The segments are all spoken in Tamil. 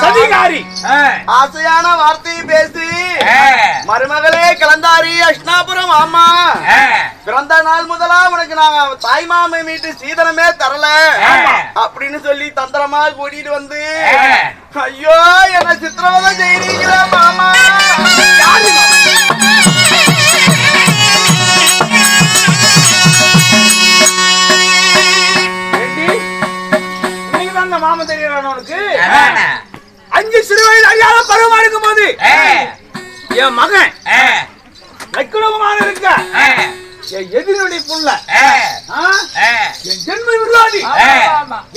சதிகாரி. ஆசையான வார்த்தையை பேசி. மருமகளே கலந்தாரி அஷ்னாபுரம் ஆமா. பிறந்த நாள் முதலா உனக்கு நான் தாய் மாமன் வீட்டு சீதனமே தரல. அப்படின்னு சொல்லி தந்திரமா கூட்டிட்டு வந்து ஐயோ என்ன சித்திரவதை செய்றீங்களா வயது அறியாத பருவமா இருக்கும் போது என் மகன் லட்சுணகுமார இருக்க. என் எதிரொலி புள்ள? என் ஜென்ம விரோதி.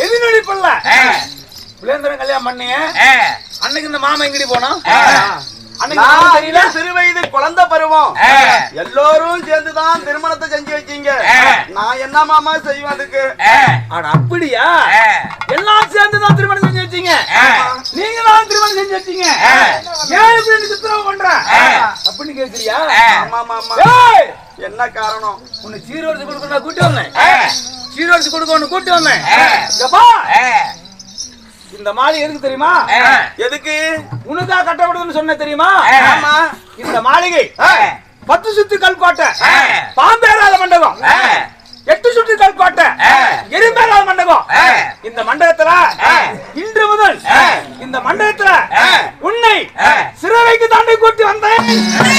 எதிரொலி புள்ள புலேந்திரன் கல்யாணம் பண்ணிய அன்னைக்கு இந்த மாமன் எங்கடி போனோம் சிறு வயது குழந்தை பருவம். எல்லோரும் சேர்ந்துதான் திருமணத்தை செஞ்சு வச்சீங்க. நான் என்ன மாமா செய்வேன் அதுக்கு? அப்படியா? எல்லாம் சேர்ந்து தான் திருமணம் செஞ்சு வச்சீங்க. நீங்க தான் திருமணம் செஞ்சு வச்சீங்க. ஏன் இப்படி எனக்கு சித்திரவதை பண்ற? அப்படின்னு கேக்குறியா? ஆமா ஏய்! என்ன காரணம்? உன்னை சீர்வரிசை கொடுக்க நான் கூட்டி வந்தேன். சீர்வரிசை கொடுக்க உன்னை கூட்டி வந்தேன். இந்த மாளிகை எதுக்கு தெரியுமா? எதுக்கு? உனக்கா கட்டப்படுதுன்னு சொன்ன தெரியுமா? ஆமா. இந்த மாளிகை. பத்து சுத்து கல்கோட்டை பாம்பேராத மண்டபம். எட்டு சுற்று கல்கோட்டை எரிம்பேராத மண்டபம் இந்த மண்டபத்துல இன்று முதல் இந்த மண்டபத்துல உன்னை சிறவைக்கு தாண்டி கூட்டி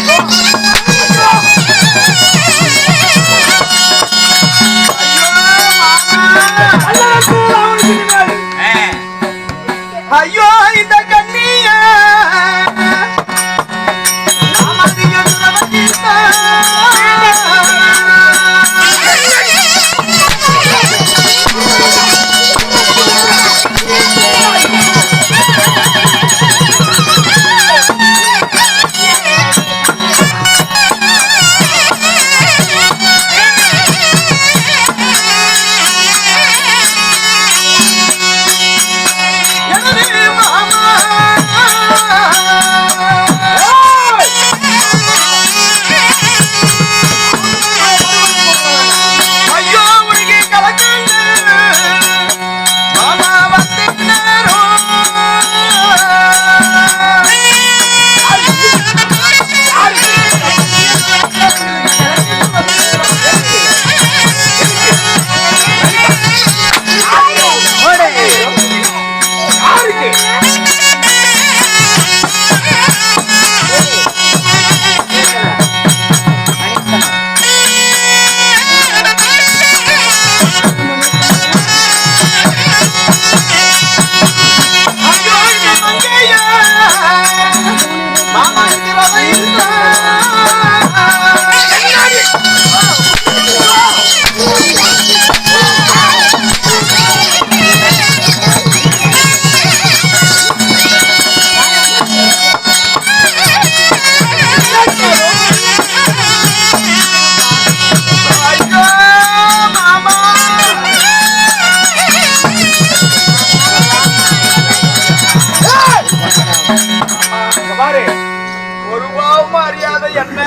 அறியாத என்ன?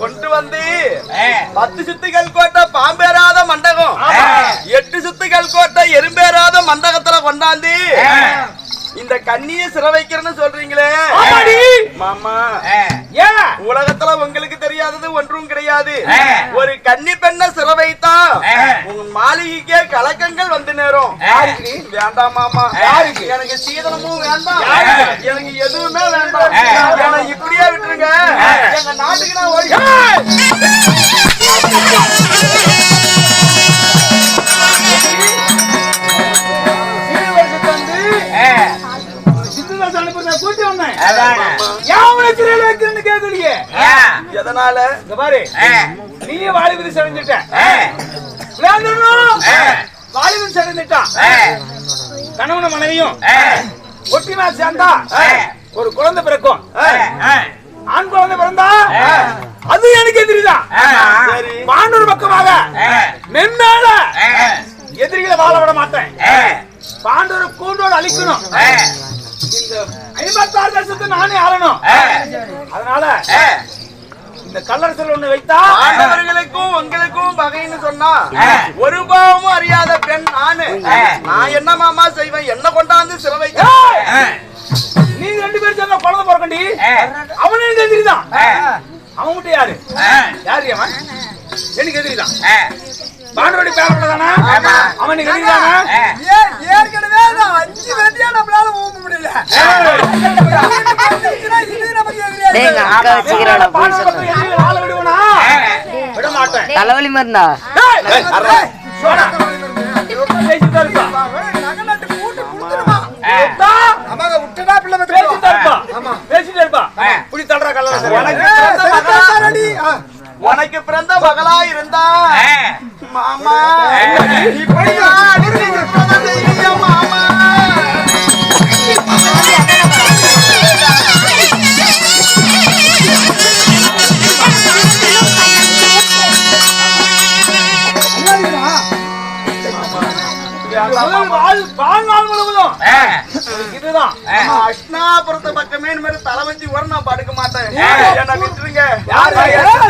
கொண்டு வந்து. பத்து சுத்துகள் கோட்டை பாம்பேறாத மண்டபம் ஆமா. எட்டு சுத்துகள் கோட்டை எறும்பேறாத மண்டபத்துல கொண்டாந்து. இந்த கண்ணிய சிற வைக்கிறேன்னு சொல்றீங்களே. மாமா உலகத்துல உங்களுக்கு தெரியாதது ஒன்றும் கிடையாது. ஒரு கன்னி பெண்ணை சிற வைத்தா உன் மாளிகைக்கே கலக்கங்கள் வந்து நேரும்? வேண்டாம் மாமா? எனக்கு சீதனமும் வேண்டாம்? எனக்கு எதுவுமே வேண்டாம். சிறையில வைக்கிறேன்னு கேட்கலையே. எதனால? இங்க பாரு. நீயே வாலிபதி சிறந்துட்ட வேந்தனும் வாலிபன் சிறந்துட்டான் கணவனும் மனைவியும் ஒட்டினா சேர்ந்தா ஒரு குழந்தை பிறக்கும். ஆண் குழந்தை பிறந்தா? அது எனக்கு எதிரிதான் சரி. பாண்டூர் பக்கமாக. மென்மேல. எதிரிகளை வாழ விட மாட்டேன். பாண்டூர் கூண்டோடு அழிக்கணும். இந்த ஐம்பத்தாறு தேசத்தை நானே ஆளணும். அதனால இந்த கல்லரசல் ஒண்ணு வைத்தா ஆண்டவர்களுக்கும் உங்களுக்கும் பகைன்னு சொன்னா ஒரு பாவமும் அறியாத பெண் நானு. நான் என்ன மாமா செய்வேன்? என்ன கொண்டாந்து வைக்க எதிரி தான் அவன் மட்டும் யாரு? யாரு அவன்? எனக்கு எதிரி தான் பாண்டோடி பேரோட தானே? அவனுக்கு எதிரி தானே ஏன் ஏற்கனவே நான் அஞ்சு வெட்டியா நம்மளால ஊம்ப முடியல. வந்துருச்சுன்னா இது பிறந்த மகளா இருந்தா? மாமா. இப்படிதான் மாமா. வாழ்நாள் முழுவதும். இதுதான். ஆமா, அஷ்னாபுரத்து பக்கமே தலை வச்சு கூட நான் படுக்க மாட்டேன். என்ன விட்டுருங்க. யாரு?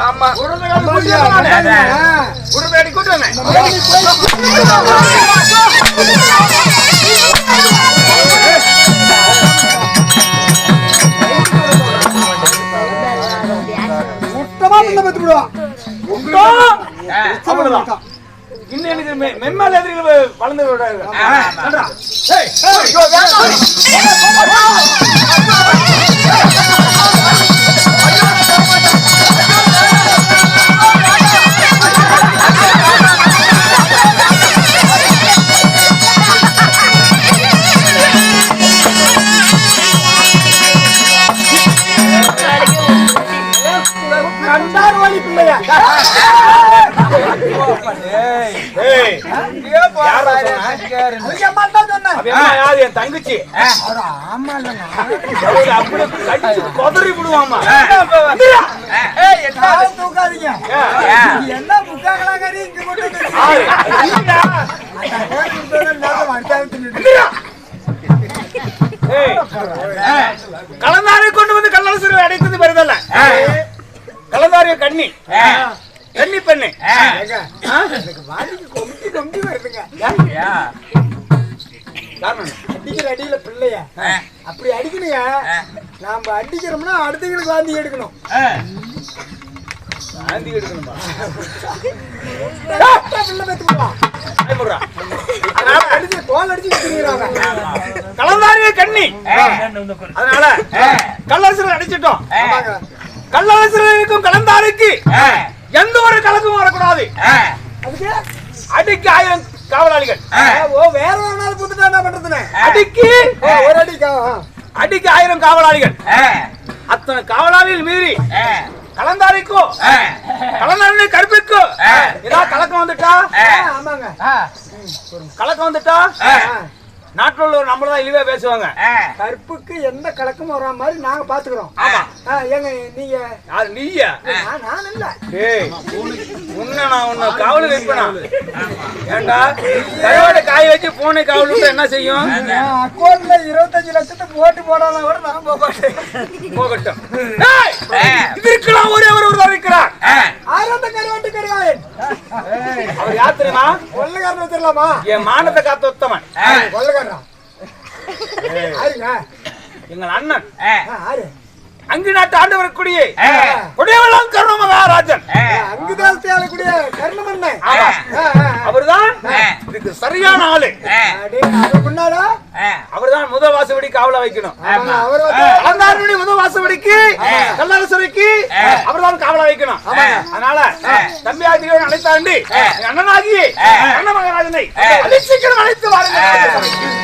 ஆமா? அவ்வளவுதான். இன்னும் எனக்கு மென்மேல் எதிரிகள் வளர்ந்து விடாது. என் தங்கச்சி? கொதறி விடுவாமா? ஏய், என்ன? காலை தூக்காதீங்க? என்ன முக்காங்களாங்கறி இங்க கொண்டு கலந்தாரை கொண்டு வந்து கள்ளரசரை அடைத்தது பெரிதல்ல. கலந்தாரிய கண்ணி. கண்ணி பெண்ணு. என்ன? அடிக்கிற அடியில பிள்ளைய? அப்படி அடிக்கணுங்க நாம அடிக்கிறோம்னா அடுத்தவங்களுக்கு வாந்தி எடுக்கணும். வாந்தி எடுக்கணுமா? பிள்ளை பெத்து விடுவான் பயமுறுறா. அதனால அடிச்சு கோல் அடிச்சு கலந்தாரிய கண்ணி. அதனால கள்ளரசரை அடிச்சிட்டோம். கள்ளரசருக்கும் கலந்தாருக்கு எந்த ஒரு கலக்கும் வரக்கூடாது. அதுக்கு? அடிக்கு ஆயிரம் காவலாளிகள். ஓ வேற ஒரு நாள் புதுட்டா என்ன பண்றதுன்னு அடிக்கு. ஓ, ஒரு அடிக்கா அடிக்கு ஆயிரம் காவலாளிகள். அத்தனை காவலாளிகள் மீறி கலந்தாரிக்கோ கலந்தாரி கருப்பிக்கோ ஏதாவது கலக்கம் வந்துட்டா? ஆமாங்க. கலக்கம் வந்துட்டா? நாட்டில் உள்ளவர் நம்மள தான் இழிவா பேசுவாங்க. கற்புக்கு எந்த கலக்கமும் வராம மாதிரி நாங்க பாத்துக்கிறோம். ஏங்க நீங்க? யாரு நீயா? நான் நான் இல்ல. டேய் உன்னை நான் உன்னை காவல் வைப்பேனா? ஏண்டா? கருவாடை காய வச்சு பூனை காவல் விட்டா என்ன செய்யும்? அக்கௌண்ட்ல இருபத்தஞ்சு லட்சத்தை போட்டு போடாத கூட நான் போக மாட்டேன் போகட்டும் டேய், இதற்கெல்லாம் ஒரே ஒரு ஒருவர் இருக்கிறார். ஆயிரத்த கருவாட்டு கருவாயன் அவர் யார் தெரியுமா? கொள்ளக்காரன் வச்சிடலாமா என் மானத்தை காத்த உத்தமன் கொள்ளக்காரன்? எங்கள் அண்ணன். ஆ, ஆரு அங்கு நாட்டு ஆண்டு வரக்கூடிய கொடியவெல்லாம் கருண மகாராஜன். அங்குதான் தேவைக்கூடிய கர்ணம் என்ன ஆமா. ஆ, ஆ, ஆ. அவர்தான் இதுக்கு சரியான ஆளு. முன்னாடா அவர்தான் முதல் வாசப்படி காவல வைக்கணும். அலங்காரனுடைய முதல் வாசப்படிக்கு கல்லரசரைக்கு அவர்தான் காவல வைக்கணும். அதனால தம்பி ஆதிரியர் அழைத்தாண்டி என் அண்ணனாகி அண்ண மகாராஜனை அதிசீக்கிரம் அழைத்து வாருங்கள்.